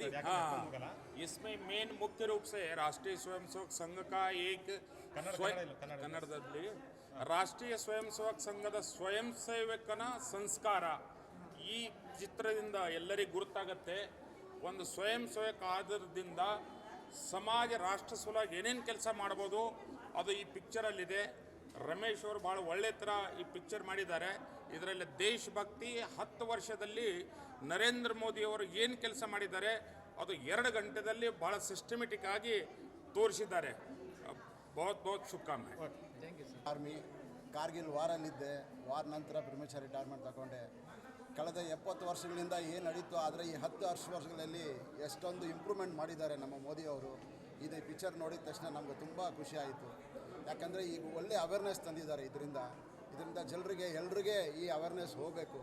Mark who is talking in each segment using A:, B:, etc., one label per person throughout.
A: हिंदी हाँ इसमें मेन मुख्य रूप से राष्ट्रीय स्वयंसेवक संघ का एक स्वयं ಕನ್ನಡದಲ್ಲಿ ರಾಷ್ಟ್ರೀಯ ಸ್ವಯಂ ಸೇವಕ ಸಂಘದ ಸ್ವಯಂ ಸೇವಕನ ಸಂಸ್ಕಾರ ಈ ಚಿತ್ರದಿಂದ ಎಲ್ಲರಿಗೂ ಗುರುತಾಗತ್ತೆ ಒಂದು ಸ್ವಯಂ ಸೇವಕ ಆಧಾರದಿಂದ ಸಮಾಜ ರಾಷ್ಟ್ರ ಸಲುವಾಗಿ ಏನೇನು ಕೆಲಸ ಮಾಡ್ಬೋದು ಅದು ಈ ಪಿಕ್ಚರಲ್ಲಿದೆ ರಮೇಶ್ ಅವರು ಭಾಳ ಒಳ್ಳೆ ಥರ ಈ ಪಿಕ್ಚರ್ ಮಾಡಿದ್ದಾರೆ. ಇದರಲ್ಲಿ ದೇಶಭಕ್ತಿ ಹತ್ತು ವರ್ಷದಲ್ಲಿ ನರೇಂದ್ರ ಮೋದಿಯವರು ಏನು ಕೆಲಸ ಮಾಡಿದ್ದಾರೆ ಅದು ಎರಡು ಗಂಟೆದಲ್ಲಿ ಭಾಳ ಸಿಸ್ಟಮೆಟಿಕ್ ಆಗಿ ತೋರಿಸಿದ್ದಾರೆ. ಬಹುತ್ ಬಹುತ್ ಶುಭಕಾಮನೆ.
B: ಆರ್ಮಿ ಕಾರ್ಗಿಲ್ ವಾರಲ್ಲಿದ್ದೆ. ವಾರ ನಂತರ ಬ್ರಹ್ಮಚಾರಿ ರಿಟೈರ್ಮೆಂಟ್ ತಗೊಂಡೆ. ಕಳೆದ ಎಪ್ಪತ್ತು ವರ್ಷಗಳಿಂದ ಏನು ನಡೀತು ಆದರೆ ಈ ಹತ್ತು ವರ್ಷ ವರ್ಷಗಳಲ್ಲಿ ಎಷ್ಟೊಂದು ಇಂಪ್ರೂವ್ಮೆಂಟ್ ಮಾಡಿದ್ದಾರೆ ನಮ್ಮ ಮೋದಿಯವರು ಇದೇ ಪಿಕ್ಚರ್ ನೋಡಿದ ತಕ್ಷಣ ನಮಗೆ ತುಂಬ ಖುಷಿ ಆಯಿತು. ಯಾಕಂದರೆ ಈಗ ಒಳ್ಳೆ ಅವೇರ್ನೆಸ್ ತಂದಿದ್ದಾರೆ ಇದರಿಂದ. ಇದರಿಂದ ಜನರಿಗೆ, ಎಲ್ರಿಗೆ ಈ ಅವೇರ್ನೆಸ್ ಹೋಗಬೇಕು.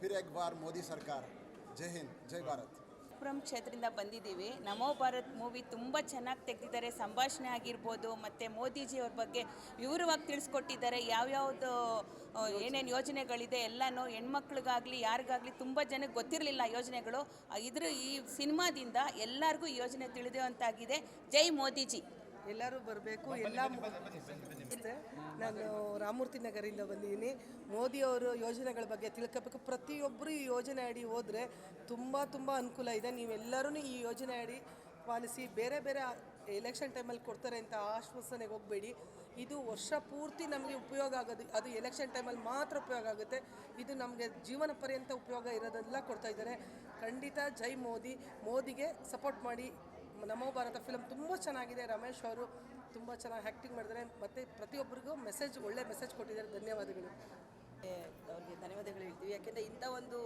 B: ಫಿರ್ ಎಕ್ ಬಾರ್ ಮೋದಿ ಸರ್ಕಾರ. ಜೈ ಹಿಂದ್, ಜೈ ಭಾರತ್.
C: ಪುರಂ ಕ್ಷೇತ್ರದಿಂದ ಬಂದಿದ್ದೀವಿ. ನಮೋ ಭಾರತ್ ಮೂವಿ ತುಂಬ ಚೆನ್ನಾಗಿ ತೆಗೆದಿದ್ದಾರೆ. ಸಂಭಾಷಣೆ ಆಗಿರ್ಬೋದು, ಮತ್ತು ಮೋದಿಜಿಯವ್ರ ಬಗ್ಗೆ ವಿವರವಾಗಿ ತಿಳಿಸ್ಕೊಟ್ಟಿದ್ದಾರೆ. ಯಾವ್ಯಾವುದು ಏನೇನು ಯೋಜನೆಗಳಿದೆ ಎಲ್ಲನೂ ಹೆಣ್ಮಕ್ಳಿಗಾಗಲಿ, ಯಾರಿಗಾಗಲಿ ತುಂಬ ಜನಕ್ಕೆ ಗೊತ್ತಿರಲಿಲ್ಲ ಯೋಜನೆಗಳು. ಇದ್ರ ಈ ಸಿನಿಮಾದಿಂದ ಎಲ್ಲರಿಗೂ ಯೋಜನೆ ತಿಳಿದುವಂತಾಗಿದೆ ಜೈ ಮೋದಿಜಿ.
D: ಎಲ್ಲರೂ ಬರಬೇಕು. ಎಲ್ಲ ನಾನು ರಾಮಮೂರ್ತಿ ನಗರಿಂದ ಬಂದಿದ್ದೀನಿ. ಮೋದಿಯವರು ಯೋಜನೆಗಳ ಬಗ್ಗೆ ತಿಳ್ಕೋಬೇಕು. ಪ್ರತಿಯೊಬ್ಬರು ಈ ಯೋಜನೆ ಅಡಿ ಹೋದರೆ ತುಂಬ ತುಂಬ ಅನುಕೂಲ ಇದೆ. ನೀವೆಲ್ಲರೂ ಈ ಯೋಜನೆ ಅಡಿ ಪಾಲಿಸಿ ಬೇರೆ ಬೇರೆ ಎಲೆಕ್ಷನ್ ಟೈಮಲ್ಲಿ ಕೊಡ್ತಾರೆ ಅಂತ ಆಶ್ವಾಸನೆಗೆ ಹೋಗಬೇಡಿ. ಇದು ವರ್ಷ ಪೂರ್ತಿ ನಮಗೆ ಉಪಯೋಗ ಆಗೋದು. ಅದು ಎಲೆಕ್ಷನ್ ಟೈಮಲ್ಲಿ ಮಾತ್ರ ಉಪಯೋಗ ಆಗುತ್ತೆ. ಇದು ನಮಗೆ ಜೀವನ ಪರ್ಯಂತ ಉಪಯೋಗ ಇರೋದೆಲ್ಲ ಕೊಡ್ತಾ ಇದ್ದಾರೆ. ಖಂಡಿತ ಜೈ ಮೋದಿ. ಮೋದಿಗೆ ಸಪೋರ್ಟ್ ಮಾಡಿ. ನಮೋ ಭಾರತ ಫಿಲಮ್ ತುಂಬ ಚೆನ್ನಾಗಿದೆ. ರಮೇಶ್ ಅವರು ತುಂಬ ಚೆನ್ನಾಗಿ ಆ್ಯಕ್ಟಿಂಗ್ ಮಾಡಿದ್ದಾರೆ. ಮತ್ತು ಪ್ರತಿಯೊಬ್ಬರಿಗೂ ಮೆಸೇಜ್ ಒಳ್ಳೆ ಮೆಸೇಜ್ ಕೊಟ್ಟಿದ್ದಾರೆ. ಧನ್ಯವಾದಗಳು.
E: ಅವ್ರಿಗೆ ಧನ್ಯವಾದಗಳು ಹೇಳ್ತೀವಿ. ಯಾಕೆಂದರೆ ಇಂಥ ಒಂದು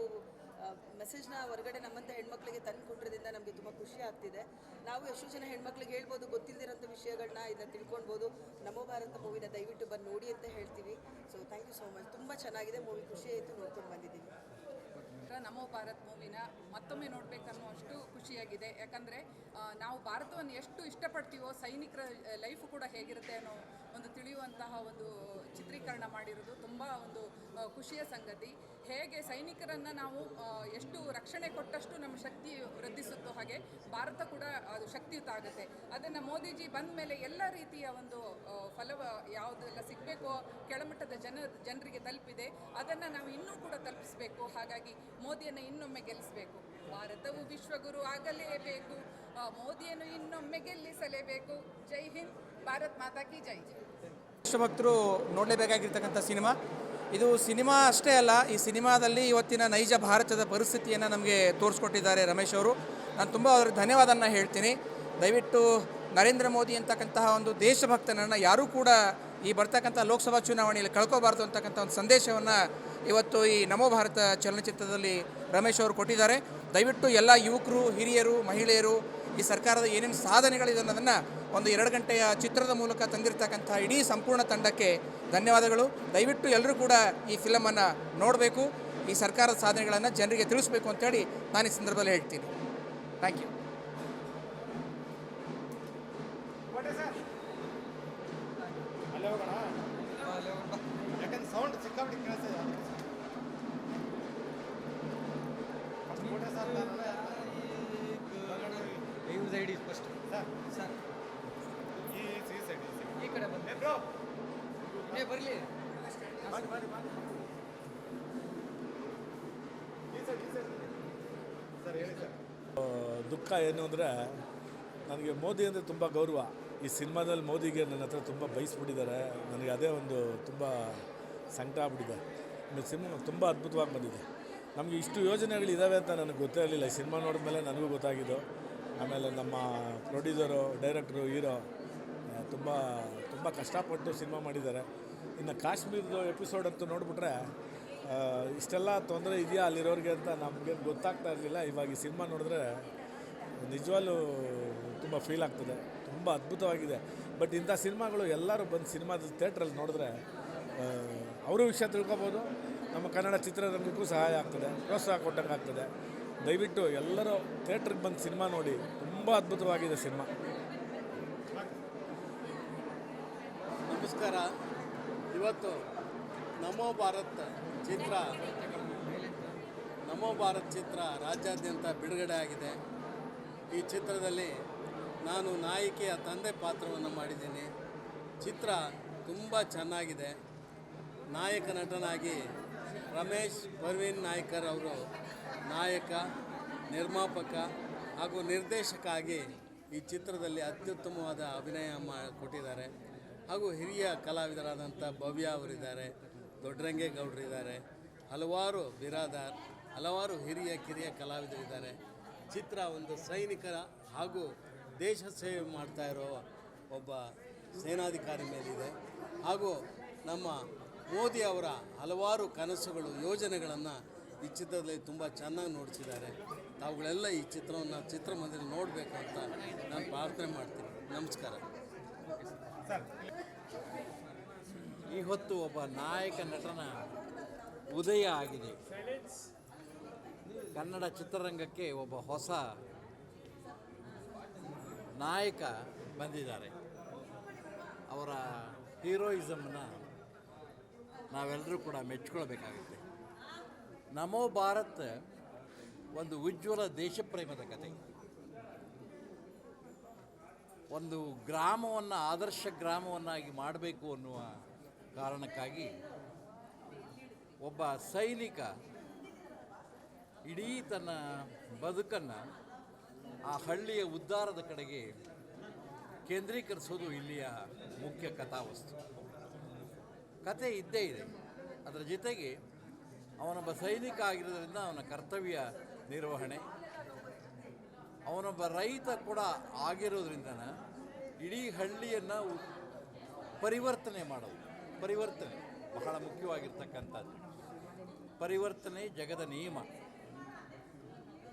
E: ಮೆಸೇಜ್ನ ಹೊರಗಡೆ ನಮ್ಮಂಥ ಹೆಣ್ಮಕ್ಳಿಗೆ ತಂದು ನಮಗೆ ತುಂಬ ಖುಷಿ ಆಗ್ತಿದೆ. ನಾವು ಎಷ್ಟು ಜನ ಹೆಣ್ಮಕ್ಳಿಗೆ ಹೇಳ್ಬೋದು ಗೊತ್ತಿಲ್ಲದಿರೋಂಥ ವಿಷಯಗಳನ್ನ ಇದನ್ನು ತಿಳ್ಕೊಳ್ಬೋದು. ನಮೋ ಭಾರತ ಮೂವಿನ ದಯವಿಟ್ಟು ಬಂದು ನೋಡಿ ಅಂತ ಹೇಳ್ತೀವಿ. So thank you so much ತುಂಬ ಚೆನ್ನಾಗಿದೆ. ಮೂವಿ ಖುಷಿ ಆಯಿತು ನೋಡ್ಕೊಂಡು ಬಂದಿದ್ದೀವಿ.
F: ನಮೋ ಭಾರತ್ ಮೂವಿನ ಮತ್ತೊಮ್ಮೆ ನೋಡಬೇಕನ್ನುವಷ್ಟು ಖುಷಿಯಾಗಿದೆ. ಯಾಕಂದರೆ ನಾವು ಭಾರತವನ್ನು ಎಷ್ಟು ಇಷ್ಟಪಡ್ತೀವೋ, ಸೈನಿಕರ ಲೈಫು ಕೂಡ ಹೇಗಿರುತ್ತೆ ಅನ್ನೋ ಒಂದು ತಿಳಿಯುವಂತಹ ಒಂದು ಚಿತ್ರೀಕರಣ ಮಾಡಿರೋದು ತುಂಬ ಒಂದು ಖುಷಿಯ ಸಂಗತಿ. ಹೇಗೆ ಸೈನಿಕರನ್ನು ನಾವು ಎಷ್ಟು ರಕ್ಷಣೆ ಕೊಟ್ಟಷ್ಟು ನಮ್ಮ ಶಕ್ತಿ ವೃದ್ಧಿಸುತ್ತೋ ಹಾಗೆ ಭಾರತ ಕೂಡ ಅದು ಶಕ್ತಿಯುತ ಆಗುತ್ತೆ. ಅದನ್ನು ಮೋದಿಜಿ ಬಂದ ಮೇಲೆ ಎಲ್ಲ ರೀತಿಯ ಒಂದು ಫಲವ ಯಾವುದೆಲ್ಲ ಸಿಗಬೇಕೋ, ಕೆಳಮಟ್ಟದ ಜನ, ಜನರಿಗೆ ತಲುಪಿದೆ. ಅದನ್ನು ನಾವು ಇನ್ನೂ ಕೂಡ ತಲುಪಿಸಬೇಕು. ಹಾಗಾಗಿ ಮೋದಿಯನ್ನು ಇನ್ನೊಮ್ಮೆ ಗೆಲ್ಲಿಸಬೇಕು. ಭಾರತವು ವಿಶ್ವಗುರು ಆಗಲೇಬೇಕು. ಮೋದಿಯನ್ನು ಇನ್ನೊಮ್ಮೆ ಗೆಲ್ಲಿಸಲೇಬೇಕು. ಜೈ ಹಿಂದ್, ಭಾರತ್ ಮಾತಾ ಕಿ ಜೈ. ಜೈ
G: ದೇಶಭಕ್ತರು ನೋಡಲೇಬೇಕಾಗಿರ್ತಕ್ಕಂಥ ಸಿನಿಮಾ. ಇದು ಸಿನಿಮಾ ಅಷ್ಟೇ ಅಲ್ಲ, ಈ ಸಿನಿಮಾದಲ್ಲಿ ಇವತ್ತಿನ ನೈಜ ಭಾರತದ ಪರಿಸ್ಥಿತಿಯನ್ನು ನಮಗೆ ತೋರಿಸ್ಕೊಟ್ಟಿದ್ದಾರೆ ರಮೇಶ್ ಅವರು. ನಾನು ತುಂಬ ಅವ್ರಿಗೆ ಧನ್ಯವಾದನ ಹೇಳ್ತೀನಿ. ದಯವಿಟ್ಟು ನರೇಂದ್ರ ಮೋದಿ ಅಂತಕ್ಕಂತಹ ಒಂದು ದೇಶಭಕ್ತನನ್ನು ಯಾರೂ ಕೂಡ ಈ ಬರ್ತಕ್ಕಂಥ ಲೋಕಸಭಾ ಚುನಾವಣೆಯಲ್ಲಿ ಕಳ್ಕೋಬಾರ್ದು ಅಂತಕ್ಕಂಥ ಒಂದು ಸಂದೇಶವನ್ನು ಇವತ್ತು ಈ ನಮೋ ಭಾರತ ಚಲನಚಿತ್ರದಲ್ಲಿ ರಮೇಶ್ ಅವರು ಕೊಟ್ಟಿದ್ದಾರೆ. ದಯವಿಟ್ಟು ಎಲ್ಲ ಯುವಕರು, ಹಿರಿಯರು, ಮಹಿಳೆಯರು ಈ ಸರ್ಕಾರದ ಏನೇನು ಸಾಧನೆಗಳಿದೆ ಅನ್ನೋದನ್ನು ಒಂದು ಎರಡು ಗಂಟೆಯ ಚಿತ್ರದ ಮೂಲಕ ತಂದಿರತಕ್ಕಂಥ ಇಡೀ ಸಂಪೂರ್ಣ ತಂಡಕ್ಕೆ ಧನ್ಯವಾದಗಳು. ದಯವಿಟ್ಟು ಎಲ್ಲರೂ ಕೂಡ ಈ ಫಿಲಮನ್ನು ನೋಡಬೇಕು. ಈ ಸರ್ಕಾರದ ಸಾಧನೆಗಳನ್ನು ಜನರಿಗೆ ತಿಳಿಸ್ಬೇಕು ಅಂತೇಳಿ ನಾನು ಈ ಸಂದರ್ಭದಲ್ಲಿ ಹೇಳ್ತೀನಿ. ಥ್ಯಾಂಕ್ ಯು
H: ದುಃಖ ಏನು ಅಂದರೆ ನನಗೆ ಮೋದಿ ಅಂದರೆ ತುಂಬ ಗೌರವ. ಈ ಸಿನಿಮಾದಲ್ಲಿ ಮೋದಿಗೆ ನನ್ನ ಹತ್ರ ತುಂಬ ಬಯಸ್ಬಿಟ್ಟಿದ್ದಾರೆ. ನನಗೆ ಅದೇ ಒಂದು ತುಂಬ ಸಂಕಟ ಆಗ್ಬಿಟ್ಟಿದೆ. ಸಿನಿಮಾ ತುಂಬ ಅದ್ಭುತವಾಗಿ ಬಂದಿದೆ. ನಮಗೆ ಇಷ್ಟು ಯೋಜನೆಗಳಿದ್ದಾವೆ ಅಂತ ನನಗೆ ಗೊತ್ತೇ ಇರಲಿಲ್ಲ. ಈ ಸಿನಿಮಾ ನೋಡಿದ ಮೇಲೆ ನನಗೂ ಗೊತ್ತಾಗಿದ್ದು. ಆಮೇಲೆ ನಮ್ಮ ಪ್ರೊಡ್ಯೂಸರು, ಡೈರೆಕ್ಟ್ರು, ಹೀರೋ ತುಂಬ ತುಂಬ ಕಷ್ಟಪಟ್ಟು ಸಿನಿಮಾ ಮಾಡಿದ್ದಾರೆ. ಇನ್ನು ಕಾಶ್ಮೀರದ ಎಪಿಸೋಡ್ ಅಂತೂ ನೋಡಿಬಿಟ್ರೆ ಇಷ್ಟೆಲ್ಲ ತೊಂದರೆ ಇದೆಯಾ ಅಲ್ಲಿರೋರಿಗೆ ಅಂತ ನಮಗೆ ಗೊತ್ತಾಗ್ತಾ ಇರಲಿಲ್ಲ. ಇವಾಗ ಈ ಸಿನಿಮಾ ನೋಡಿದ್ರೆ ನಿಜವಾಗ್ಲೂ ತುಂಬ ಫೀಲ್ ಆಗ್ತದೆ. ತುಂಬ ಅದ್ಭುತವಾಗಿದೆ. ಬಟ್ ಇಂಥ ಸಿನಿಮಾಗಳು ಎಲ್ಲರೂ ಬಂದು ಸಿನಿಮಾದ ಥಿಯೇಟ್ರಲ್ಲಿ ನೋಡಿದ್ರೆ ಅವರು ವಿಷಯ ತಿಳ್ಕೊಬೋದು. ನಮ್ಮ ಕನ್ನಡ ಚಿತ್ರರಂಗಕ್ಕೂ ಸಹಾಯ ಆಗ್ತದೆ. ಪ್ರೋತ್ಸಾಹ ಕೊಟ್ಟಂಗೆ ಆಗ್ತದೆ. ದಯವಿಟ್ಟು ಎಲ್ಲರೂ ಥಿಯೇಟ್ರಿಗೆ ಬಂದು ಸಿನಿಮಾ ನೋಡಿ. ತುಂಬ ಅದ್ಭುತವಾಗಿದೆ ಸಿನಿಮಾ.
I: ನಮಸ್ಕಾರ. ಇವತ್ತು ನಮೋ ಭಾರತ್ ಚಿತ್ರ ನಮೋ ಭಾರತ್ ಚಿತ್ರ ರಾಜ್ಯಾದ್ಯಂತ ಬಿಡುಗಡೆ ಆಗಿದೆ. ಈ ಚಿತ್ರದಲ್ಲಿ ನಾನು ನಾಯಕಿಯ ತಂದೆ ಪಾತ್ರವನ್ನು ಮಾಡಿದ್ದೀನಿ. ಚಿತ್ರ ತುಂಬ ಚೆನ್ನಾಗಿದೆ. ನಾಯಕ ನಟನಾಗಿ ರಮೇಶ್ ಪರ್ವೀನ್ ನಾಯ್ಕರ್ ಅವರು ನಾಯಕ, ನಿರ್ಮಾಪಕ ಹಾಗೂ ನಿರ್ದೇಶಕ ಆಗಿ ಈ ಚಿತ್ರದಲ್ಲಿ ಅತ್ಯುತ್ತಮವಾದ ಅಭಿನಯ ಮಾ, ಕೊಟ್ಟಿದ್ದಾರೆ. ಹಾಗೂ ಹಿರಿಯ ಕಲಾವಿದರಾದಂಥ ಭವ್ಯ ಅವರಿದ್ದಾರೆ ದೊಡ್ಡರಂಗೇಗೌಡರಿದ್ದಾರೆ ಹಲವಾರು ಬಿರಾದಾರ್, ಹಲವಾರು ಹಿರಿಯ ಕಿರಿಯ ಕಲಾವಿದರಿದ್ದಾರೆ ಚಿತ್ರ ಒಂದು ಸೈನಿಕರ ಹಾಗೂ ದೇಶ ಸೇವೆ ಮಾಡ್ತಾ ಇರೋ ಒಬ್ಬ ಸೇನಾಧಿಕಾರಿ ಮೇಲಿದೆ. ಹಾಗೂ ನಮ್ಮ ಮೋದಿ ಅವರ ಹಲವಾರು ಕನಸುಗಳು, ಯೋಜನೆಗಳನ್ನು ಈ ಚಿತ್ರದಲ್ಲಿ ತುಂಬ ಚೆನ್ನಾಗಿ ನೋಡಿಸಿದ್ದಾರೆ. ತಾವುಗಳೆಲ್ಲ ಈ ಚಿತ್ರವನ್ನು ಚಿತ್ರಮಂದಿರ ನೋಡಬೇಕು ಅಂತ ನಾನು ಪ್ರಾರ್ಥನೆ ಮಾಡ್ತೀನಿ. ನಮಸ್ಕಾರ.
J: ಈ ಹೊತ್ತು ಒಬ್ಬ ನಾಯಕ ನಟನ ಉದಯ ಆಗಿದೆ. ಕನ್ನಡ ಚಿತ್ರರಂಗಕ್ಕೆ ಒಬ್ಬ ಹೊಸ ನಾಯಕ ಬಂದಿದ್ದಾರೆ. ಅವರ ಹೀರೋಯಿಸಮ್ನ ನಾವೆಲ್ಲರೂ ಕೂಡ ಮೆಚ್ಕೊಳ್ಬೇಕಾಗುತ್ತೆ. ನಮೋ ಭಾರತ್ ಒಂದು ಉಜ್ವಲ ದೇಶಪ್ರೇಮದ ಕತೆ. ಒಂದು ಗ್ರಾಮವನ್ನು, ಆದರ್ಶ ಗ್ರಾಮವನ್ನಾಗಿ ಮಾಡಬೇಕು ಅನ್ನುವ ಕಾರಣಕ್ಕಾಗಿ ಒಬ್ಬ ಸೈನಿಕ ಇಡೀ ತನ್ನ ಬದುಕನ್ನು ಆ ಹಳ್ಳಿಯ ಉದ್ಧಾರದ ಕಡೆಗೆ ಕೇಂದ್ರೀಕರಿಸೋದು ಇಲ್ಲಿಯ ಮುಖ್ಯ ಕಥಾವಸ್ತು. ಕತೆ ಇದ್ದೇ ಇದೆ. ಅದರ ಜೊತೆಗೆ ಅವನೊಬ್ಬ ಸೈನಿಕ ಆಗಿರೋದ್ರಿಂದ ಅವನ ಕರ್ತವ್ಯ ನಿರ್ವಹಣೆ ಅವನೊಬ್ಬ ರೈತ ಕೂಡ ಆಗಿರೋದ್ರಿಂದ ಇಡೀ ಹಳ್ಳಿಯನ್ನು ಪರಿವರ್ತನೆ ಮಾಡೋದು. ಪರಿವರ್ತನೆ, ಬಹಳ ಮುಖ್ಯವಾಗಿರ್ತಕ್ಕಂಥದ್ದು. ಪರಿವರ್ತನೆ ಜಗದ ನಿಯಮ.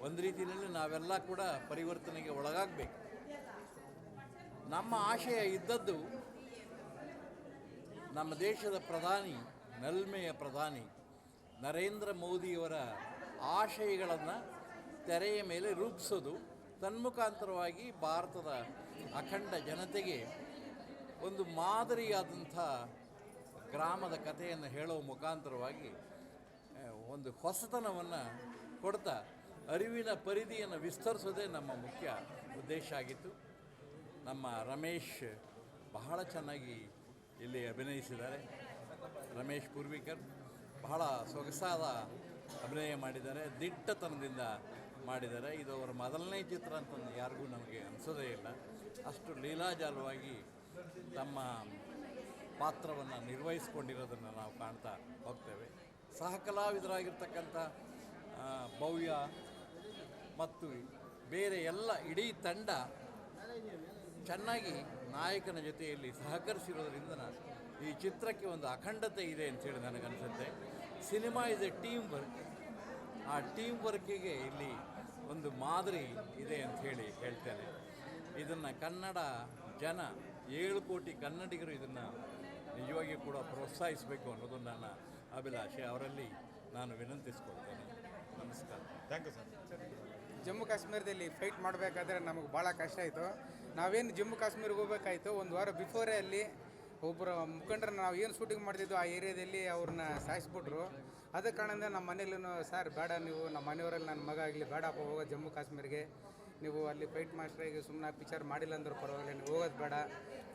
J: ಒಂದು ರೀತಿಯಲ್ಲಿ ನಾವೆಲ್ಲ ಕೂಡ ಪರಿವರ್ತನೆಗೆ ಒಳಗಾಗಬೇಕು. ನಮ್ಮ ಆಶಯ ಇದ್ದದ್ದು ನಮ್ಮ ದೇಶದ ಪ್ರಧಾನಿ ನಲ್ಮೆಯ ಪ್ರಧಾನಿ ನರೇಂದ್ರ ಮೋದಿಯವರ ಆಶಯಗಳನ್ನು ತೆರೆಯ ಮೇಲೆ ರೂಪಿಸೋದು. ತನ್ಮುಖಾಂತರವಾಗಿ ಭಾರತದ ಅಖಂಡ ಜನತೆಗೆ ಒಂದು ಮಾದರಿಯಾದಂಥ ಗ್ರಾಮದ ಕಥೆಯನ್ನು ಹೇಳುವ ಮುಖಾಂತರವಾಗಿ ಒಂದು ಹೊಸತನವನ್ನು ಕೊಡ್ತಾ ಅರಿವಿನ ಪರಿಧಿಯನ್ನು ವಿಸ್ತರಿಸೋದೇ ನಮ್ಮ ಮುಖ್ಯ ಉದ್ದೇಶ ಆಗಿತ್ತು. ನಮ್ಮ ರಮೇಶ್ ಬಹಳ ಚೆನ್ನಾಗಿ ಇಲ್ಲಿ ಅಭಿನಯಿಸಿದ್ದಾರೆ. ರಮೇಶ್ ಪೂರ್ವಿಕರ್ ಬಹಳ ಸೊಗಸಾದ ಅಭಿನಯ ಮಾಡಿದ್ದಾರೆ. ದಿಟ್ಟತನದಿಂದ ಮಾಡಿದ್ದಾರೆ. ಇದು ಅವರ ಮೊದಲನೇ ಚಿತ್ರ ಅಂತ ಯಾರಿಗೂ ನಮಗೆ ಅನಿಸೋದೇ ಇಲ್ಲ. ಅಷ್ಟು ಲೀಲಾಜಾಲವಾಗಿ ತಮ್ಮ ಪಾತ್ರವನ್ನು ನಿರ್ವಹಿಸಿಕೊಂಡಿರೋದನ್ನು ನಾವು ಕಾಣ್ತಾ ಹೋಗ್ತೇವೆ. ಸಹಕಲಾವಿದರಾಗಿರ್ತಕ್ಕಂಥ ಭವ್ಯ ಮತ್ತು ಬೇರೆ ಎಲ್ಲ ಇಡೀ ತಂಡ ಚೆನ್ನಾಗಿ ನಾಯಕನ ಜೊತೆಯಲ್ಲಿ ಸಹಕರಿಸಿರೋದ್ರಿಂದ ಈ ಚಿತ್ರಕ್ಕೆ ಒಂದು ಅಖಂಡತೆ ಇದೆ ಅಂತೇಳಿ ನನಗನ್ಸುತ್ತೆ. Cinema is a team work. ಆ ಟೀಮ್ ವರ್ಕಿಗೆ ಇಲ್ಲಿ ಒಂದು ಮಾದರಿ ಇದೆ ಅಂತ ಹೇಳಿ ಹೇಳ್ತೇನೆ. ಇದನ್ನು ಕನ್ನಡ ಜನ ಏಳು ಕೋಟಿ ಕನ್ನಡಿಗರು ಇದನ್ನು ನಿಜವಾಗಿ ಕೂಡ ಪ್ರೋತ್ಸಾಹಿಸಬೇಕು ಅನ್ನೋದು ನನ್ನ ಅಭಿಲಾಷೆ. ಅವರಲ್ಲಿ ನಾನು ವಿನಂತಿಸ್ಕೊಳ್ತೇನೆ. ನಮಸ್ಕಾರ.
K: ಥ್ಯಾಂಕ್ ಯು ಸರ್
L: ಜಮ್ಮು ಕಾಶ್ಮೀರದಲ್ಲಿ ಫೈಟ್ ಮಾಡಬೇಕಾದ್ರೆ ನಮಗೆ ಭಾಳ ಕಷ್ಟ ಆಯಿತು. ನಾವೇನು ಜಮ್ಮು ಕಾಶ್ಮೀರಿಗೆ ಹೋಗ್ಬೇಕಾಯ್ತು? ಒಂದು ವಾರ ಬಿಫೋರೇ ಅಲ್ಲಿ ಒಬ್ಬರು ಮುಖಂಡರನ್ನ ನಾವು ಏನು ಶೂಟಿಂಗ್ ಮಾಡ್ತಿದ್ವು ಆ ಏರಿಯಾದಲ್ಲಿ ಅವ್ರನ್ನ ಸಾಯಿಸ್ಬಿಟ್ರು. ಅದ ಕಾರಣದಿಂದ ನಮ್ಮ ಮನೇಲೂ ಸರ್, ಬೇಡ ನೀವು, ನಮ್ಮ ಮನೆಯವರಲ್ಲಿ ನನ್ನ ಮಗ ಆಗಲಿ ಬೇಡಪ್ಪ ಹೋಗೋ ಜಮ್ಮು ಕಾಶ್ಮೀರಿಗೆ. ನೀವು ಅಲ್ಲಿ ಫೈಟ್ ಮಾಸ್ಟ್ರಾಗಿ ಸುಮ್ಮನೆ ಪಿಕ್ಚರ್ ಮಾಡಿಲ್ಲ ಅಂದ್ರೆ ಪರವಾಗಿಲ್ಲ, ನೀವು ಹೋಗೋದು ಬೇಡ.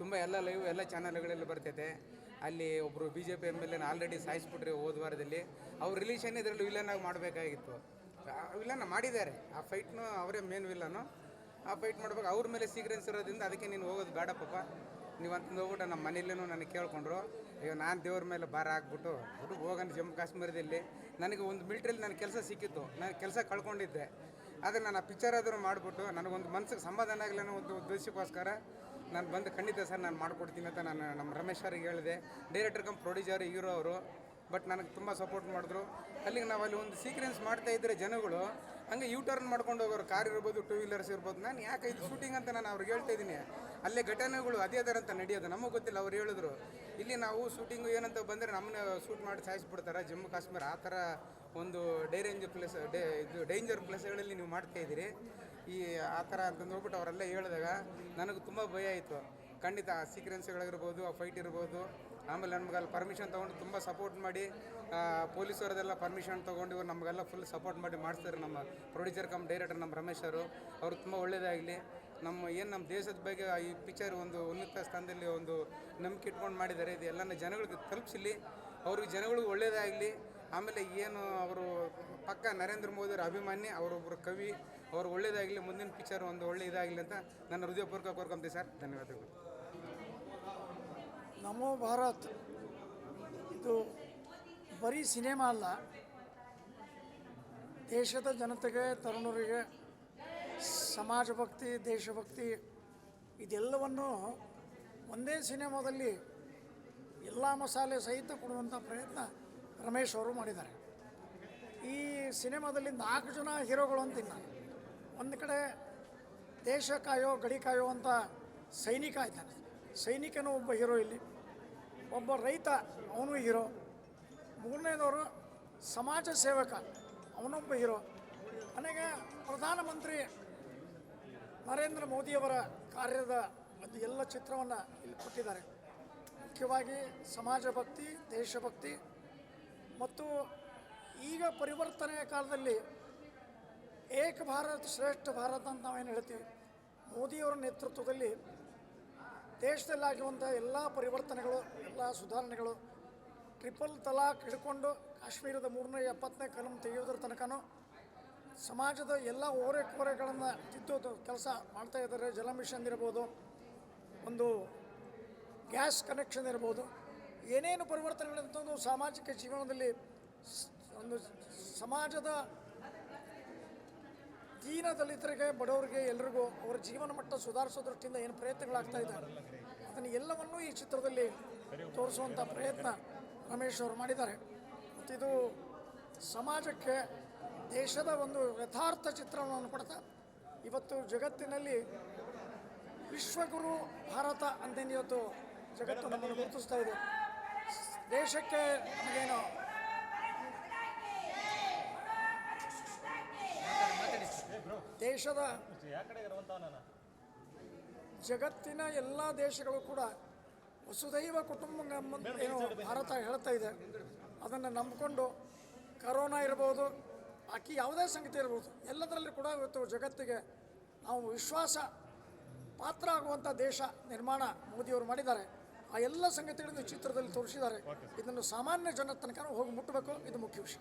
L: ತುಂಬ ಎಲ್ಲ ಲೈವ್ ಎಲ್ಲ ಚಾನಲ್ಗಳಲ್ಲಿ ಬರ್ತೈತೆ. ಅಲ್ಲಿ ಒಬ್ಬರು B J P M L ಎನ ಆಲ್ರೆಡಿ ಸಾಯಿಸ್ಬಿಟ್ರಿ ಹೋದ ವಾರದಲ್ಲಿ. ಅವ್ರ ರಿಲೇಷನ್ ಇದರಲ್ಲಿ ವಿಲನ್ ಮಾಡಬೇಕಾಗಿತ್ತು. ವಿಲನ್ ಮಾಡಿದ್ದಾರೆ. ಆ ಫೈಟ್ನು ಅವರೇ ಮೇನ್ ವಿಲನ್ನು ಆ ಫೈಟ್ ಮಾಡ್ಬೇಕು, ಅವ್ರ ಮೇಲೆ ಸೀಕ್ರೆನ್ಸ್ ಇರೋದ್ರಿಂದ ಅದಕ್ಕೆ ನೀನು ಹೋಗೋದು ಬೇಡ ಪಾಪ. ನೀವು ಅಂತಂದು ಹೋಗ್ಬಿಟ್ಟು ನಮ್ಮ ಮನೇಲೂ ನನಗೆ ಕೇಳ್ಕೊಂಡ್ರು, ಅಯ್ಯೋ, ನಾನು ದೇವ್ರ ಮೇಲೆ ಭಾರ ಹಾಕ್ಬಿಟ್ಟು ಹುಡುಗ ಹೋಗೋಣ ಜಮ್ಮು ಕಾಶ್ಮೀರದಲ್ಲಿ ನನಗೆ ಒಂದು ಮಿಲ್ಟ್ರಿಲಿ ನನ್ನ ಕೆಲಸ ಸಿಕ್ಕಿತ್ತು, ನಾನು ಕೆಲಸ ಕಳ್ಕೊಂಡಿದ್ದೆ. ಆದರೆ ನಾನು ಆ ಪಿಕ್ಚರ್ ಆದರೂ ಮಾಡಿಬಿಟ್ಟು ನನಗೊಂದು ಮನ್ಸಿಗೆ ಸಮಾಧಾನ ಆಗಲಿ ಅನ್ನೋ ಒಂದು ಉದ್ದೇಶಕ್ಕೋಸ್ಕರ ನಾನು ಬಂದು ಖಂಡಿತ ಸರ್ ನಾನು ಮಾಡ್ಕೊಡ್ತೀನಿ ಅಂತ ನಾನು ನಮ್ಮ ರಮೇಶ್ ಅವ್ರಿಗೆ ಹೇಳಿದೆ. ಡೈರೆಕ್ಟರ್ ಕಮ್ ಪ್ರೊಡ್ಯೂಸರ್ ಹೀರೋ ಅವರು. ಬಟ್ ನನಗೆ ತುಂಬ ಸಪೋರ್ಟ್ ಮಾಡಿದ್ರು. ಅಲ್ಲಿಗೆ ನಾವು ಅಲ್ಲಿ ಒಂದು ಸೀಕ್ರೆನ್ಸ್ ಮಾಡ್ತಾ ಇದ್ದರೆ ಜನಗಳು ಹಂಗೆ ಯು ಟರ್ನ್ ಮಾಡ್ಕೊಂಡು ಹೋಗೋರು ಕಾರ್ ಇರ್ಬೋದು ಟೂ ವೀಲರ್ಸ್ ಇರ್ಬೋದು. ನಾನು ಯಾಕೆ ಇದು ಶೂಟಿಂಗ್ ಅಂತ ನಾನು ಅವ್ರಿಗೆ ಹೇಳ್ತಾ ಇದ್ದೀನಿ. ಅಲ್ಲೇ ಘಟನೆಗಳು ಅದೇ ಥರ ಅಂತ ನಡೆಯೋದು. ನಮಗೆ ಗೊತ್ತಿಲ್ಲ, ಅವ್ರು ಹೇಳಿದ್ರು. ಇಲ್ಲಿ ನಾವು ಶೂಟಿಂಗು ಏನಂತ ಬಂದರೆ ನಮ್ಮನ್ನ ಶೂಟ್ ಮಾಡಿ ಸಾಯಿಸ್ಬಿಡ್ತಾರೆ. ಜಮ್ಮು, ಕಾಶ್ಮೀರ, ಆ ಥರ ಒಂದು ಡೇರೇಂಜ್ ಪ್ಲೇಸ್ ಡೇ, ಇದು ಡೇಂಜರ್ ಪ್ಲೇಸ್ಗಳಲ್ಲಿ ನೀವು ಮಾಡ್ತಾ ಇದ್ದೀರಿ. ಈ, ಆ ಥರ ಅಂತಂದು ಹೋಗ್ಬಿಟ್ಟು ಅವರೆಲ್ಲ ಹೇಳಿದಾಗ ನನಗೆ ತುಂಬ ಭಯ ಆಯಿತು. ಖಂಡಿತ ಆ ಸೀಕ್ರೆನ್ಸ್ಗಳಿರ್ಬೋದು ಆ ಫೈಟ್ ಇರ್ಬೋದು. ಆಮೇಲೆ ನಮ್ಗೆ ಅಲ್ಲಿ ಪರ್ಮಿಷನ್ ತೊಗೊಂಡು ತುಂಬ ಸಪೋರ್ಟ್ ಮಾಡಿ ಪೊಲೀಸರದೆಲ್ಲ ಪರ್ಮಿಷನ್ ತೊಗೊಂಡು ಇವ್ರು ನಮಗೆಲ್ಲ ಫುಲ್ ಸಪೋರ್ಟ್ ಮಾಡಿ ಮಾಡ್ತಾರೆ ನಮ್ಮ ಪ್ರೊಡ್ಯೂಸರ್ ಕಮ್ ಡೈರೆಕ್ಟರ್ ನಮ್ಮ ರಮೇಶ್ ಅವರು. ಅವರು ತುಂಬ ಒಳ್ಳೆಯದಾಗಲಿ ನಮ್ಮ ಏನು ನಮ್ಮ ದೇಶದ ಬಗ್ಗೆ ಈ ಪಿಕ್ಚರ್ ಒಂದು ಉನ್ನತ ಸ್ಥಾನದಲ್ಲಿ ಒಂದು ನಂಬಿಕೆ ಇಟ್ಕೊಂಡು ಮಾಡಿದ್ದಾರೆ, ಇದು ಎಲ್ಲನ ಜನಗಳಿಗೆ ತಲುಪಿಸಲಿ. ಅವ್ರಿಗೆ ಜನಗಳಿಗೆ ಒಳ್ಳೆಯದಾಗಲಿ ಆಮೇಲೆ ಏನು ಅವರು ಪಕ್ಕ ನರೇಂದ್ರ ಮೋದಿ ಅವರ ಅಭಿಮಾನಿ ಅವರೊಬ್ಬರು ಕವಿ, ಅವ್ರು ಒಳ್ಳೆಯದಾಗಲಿ ಮುಂದಿನ ಪಿಕ್ಚರ್ ಒಂದು ಒಳ್ಳೆ ಇದಾಗಲಿ ಅಂತ ನನ್ನ ಹೃದಯಪೂರ್ವಕ ಕೋರ್ಕೊಂತೀವಿ ಸರ್. ಧನ್ಯವಾದಗಳು.
K: ನಮೋ ಭಾರತ್. ಇದು ಬರೀ ಸಿನಿಮಾ ಅಲ್ಲ. ದೇಶದ ಜನತೆಗೆ, ತರುಣರಿಗೆ, ಸಮಾಜ ಭಕ್ತಿ ದೇಶಭಕ್ತಿ ಇದೆಲ್ಲವನ್ನು ಒಂದೇ ಸಿನಿಮಾದಲ್ಲಿ ಎಲ್ಲ ಮಸಾಲೆ ಸಹಿತ ಕೊಡುವಂಥ ಪ್ರಯತ್ನ ರಮೇಶ್ ಅವರು ಮಾಡಿದ್ದಾರೆ. ಈ ಸಿನಿಮಾದಲ್ಲಿ ನಾಲ್ಕು ಜನ ಹೀರೋಗಳು ನಾನು ಒಂದು ಕಡೆ ದೇಶ ಕಾಯೋ, ಗಡಿ ಕಾಯೋ ಅಂತ ಸೈನಿಕ ಇದ್ದಾನೆ. ಸೈನಿಕನೂ ಒಬ್ಬ ಹೀರೋ ಇಲ್ಲಿ. ಒಬ್ಬ ರೈತ, ಅವನು ಹೀರೋ. ಮೂರನೇದವರು ಸಮಾಜ ಸೇವಕ, ಅವನೊಬ್ಬ ಹೀರೋ. ನನಗೆ ಪ್ರಧಾನಮಂತ್ರಿ ನರೇಂದ್ರ ಮೋದಿಯವರ ಕಾರ್ಯದ ಒಂದು ಎಲ್ಲ ಚಿತ್ರವನ್ನು ಇಲ್ಲಿ ಕೊಟ್ಟಿದ್ದಾರೆ. ಮುಖ್ಯವಾಗಿ ಸಮಾಜ ಭಕ್ತಿ ದೇಶಭಕ್ತಿ ಮತ್ತು ಈಗ ಪರಿವರ್ತನೆಯ ಕಾಲದಲ್ಲಿ ಏಕ ಭಾರತ್ ಶ್ರೇಷ್ಠ ಭಾರತ ಅಂತ ನಾವೇನು ಹೇಳ್ತೀವಿ. ಮೋದಿಯವರ ನೇತೃತ್ವದಲ್ಲಿ ದೇಶದಲ್ಲಿ ಆಗಿರುವಂಥ ಎಲ್ಲ ಪರಿವರ್ತನೆಗಳು, ಎಲ್ಲ ಸುಧಾರಣೆಗಳು, ಟ್ರಿಪಲ್ ತಲಾಖ್ ಹಿಡ್ಕೊಂಡು ಕಾಶ್ಮೀರದ ಮೂರನೇ, ಎಪ್ಪತ್ತನೇ ಕಲಂ ತೆಗೆಯೋದ್ರ ತನಕನೂ ಸಮಾಜದ ಎಲ್ಲ ಓರೆ ಕೋರೆಗಳನ್ನು ತಿದ್ದೋದು ಕೆಲಸ ಮಾಡ್ತಾ ಇದ್ದಾರೆ. ಜಲ ಮಿಷನ್ ಇರ್ಬೋದು, ಒಂದು ಗ್ಯಾಸ್ ಕನೆಕ್ಷನ್ ಇರ್ಬೋದು. ಏನೇನು ಪರಿವರ್ತನೆಗಳಂತಂದು ಸಾಮಾಜಿಕ ಜೀವನದಲ್ಲಿ ಒಂದು ಸಮಾಜದ ದೀನ ದಲಿತರಿಗೆ ಬಡವರಿಗೆ ಎಲ್ರಿಗೂ ಅವರ ಜೀವನ ಮಟ್ಟ ಸುಧಾರಿಸೋ ದೃಷ್ಟಿಯಿಂದ ಏನು ಪ್ರಯತ್ನಗಳಾಗ್ತಾ ಇದ್ದಾರೆ ಅದನ್ನು ಎಲ್ಲವನ್ನೂ ಈ ಚಿತ್ರದಲ್ಲಿ ತೋರಿಸುವಂಥ ಪ್ರಯತ್ನ ರಮೇಶ್ ಅವರು ಮಾಡಿದ್ದಾರೆ. ಮತ್ತಿದು ಸಮಾಜಕ್ಕೆ ದೇಶದ ಒಂದು ಯಥಾರ್ಥ ಚಿತ್ರಣವನ್ನು ಕೊಡ್ತಾ ಇವತ್ತು ಜಗತ್ತಿನಲ್ಲಿ ವಿಶ್ವಗುರು ಭಾರತ ಅಂತೇನು ಇವತ್ತು ಜಗತ್ತು ನಮ್ಮನ್ನು ಗುರುತಿಸ್ತಾ ಇದೆ. ದೇಶಕ್ಕೆ ನಮಗೇನು ದೇಶದ ಜಗತ್ತಿನ ಎಲ್ಲ ದೇಶಗಳು ಕೂಡ ವಸುದೈವ ಕುಟುಂಬ ಏನು ಭಾರತ ಹೇಳ್ತಾ ಇದೆ. ಅದನ್ನು ನಂಬಿಕೊಂಡು ಕರೋನಾ ಇರ್ಬೋದು ಬಾಕಿ ಯಾವುದೇ ಸಂಗತಿ ಇರ್ಬೋದು ಎಲ್ಲದರಲ್ಲಿ ಕೂಡ ಇವತ್ತು ಜಗತ್ತಿಗೆ ನಾವು ವಿಶ್ವಾಸ ಪಾತ್ರ ಆಗುವಂಥ ದೇಶ ನಿರ್ಮಾಣ ಮೋದಿಯವರು ಮಾಡಿದ್ದಾರೆ. ಆ ಎಲ್ಲ ಸಂಗತಿಗಳನ್ನು ಈ ಚಿತ್ರದಲ್ಲಿ ತೋರಿಸಿದ್ದಾರೆ. ಇದನ್ನು ಸಾಮಾನ್ಯ ಜನ ತನಕ ಹೋಗಿ ಮುಟ್ಟಬೇಕು. ಇದು ಮುಖ್ಯ ವಿಷಯ.